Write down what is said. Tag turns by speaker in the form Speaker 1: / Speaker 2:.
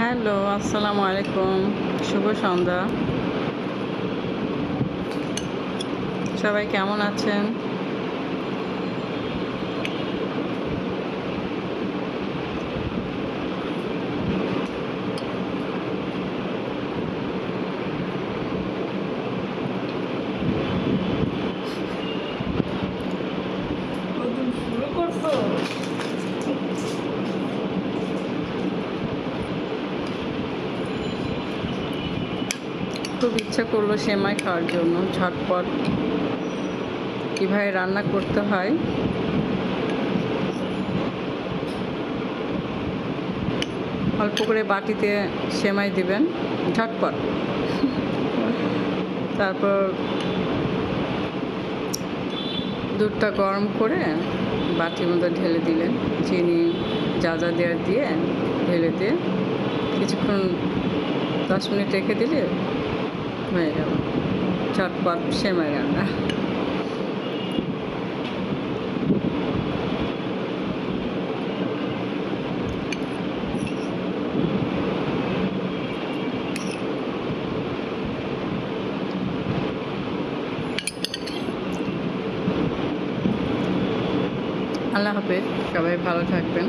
Speaker 1: Hello আসসালামু আলাইকুম। শুভ সন্ধ্যা। সবাই কেমন আছেন?
Speaker 2: শুরু
Speaker 1: খুব ইচ্ছা করল সেমাই খাওয়ার জন্য, ঝটপট। কীভাবে রান্না করতে হয়? অল্প করে বাটিতে সেমাই দিবেন, ঝটপট। তারপর দুধটা গরম করে বাটির মধ্যে ঢেলে দিলেন, চিনি, যা যা দেওয়ার দিয়ে ঢেলে দিয়ে কিছুক্ষণ দশ মিনিট রেখে দিলে চটপট সেমাই রান্না আল্লাহ হাফেজ সবাই ভালো থাকবেন।